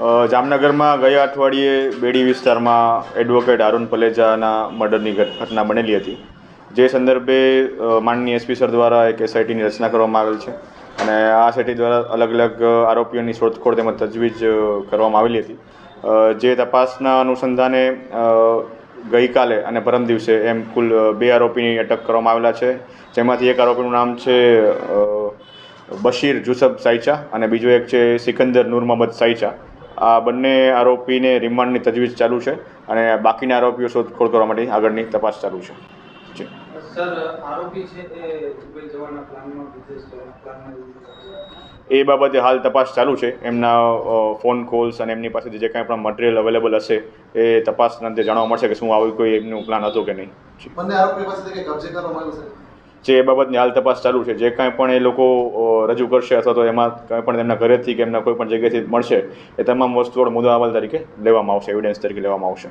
જામનગરમાં ગયા અઠવાડિયે બેડી વિસ્તારમાં એડવોકેટ અરુણ પલેજાના મર્ડરની ઘટના બનેલી હતી. જે સંદર્ભે માનનીય એસપી સર દ્વારા એક એસઆઈટીની રચના કરવામાં આવેલ છે અને આ એસઆઈટી દ્વારા અલગ અલગ આરોપીઓની શોધખોળ તેમજ તજવીજ કરવામાં આવેલી હતી. જે તપાસના અનુસંધાને ગઈકાલે અને પરમ દિવસે એમ કુલ બે આરોપીની અટક કરવામાં આવેલા છે. જેમાંથી એક આરોપીનું નામ છે બશીર જુસબ સાઈચા અને બીજો એક છે સિકંદર નૂર મોહમ્મદ સાઈચા આ બંને આરોપીને રિમાન્ડની તજવીજ ચાલુ છે અને બાકીના આરોપીઓ શોધખોળ કરવા માટે આગળની તપાસ ચાલુ છે. જી. સર આરોપી છે એ દુબઈ જવાના પ્લાનમાં વિદેશ જવાના પ્લાનમાં એ બાબતે હાલ તપાસ ચાલુ છે. એમના ફોન કોલ્સ અને એમની પાસેથી જે કાંઈ પણ મટીરિયલ અવેલેબલ હશે એ તપાસના અંતે જાણવા મળશે કે શું આવું કોઈ એમનું પ્લાન હતો કે નહીં. બંને આરોપી પાસેથી કબજે કરવામાં આવ્યું છે? જે બાબતની હાલ તપાસ ચાલુ છે, જે કાંઈ પણ એ લોકો રજૂ કરશે અથવા તો એમાં કાંઈ પણ એમના ઘરેથી કે એમના કોઈ પણ જગ્યાએથી મળશે, એ તમામ વસ્તુઓ મુદ્દા અમલ તરીકે લેવામાં આવશે એવિડન્સ તરીકે લેવામાં આવશે.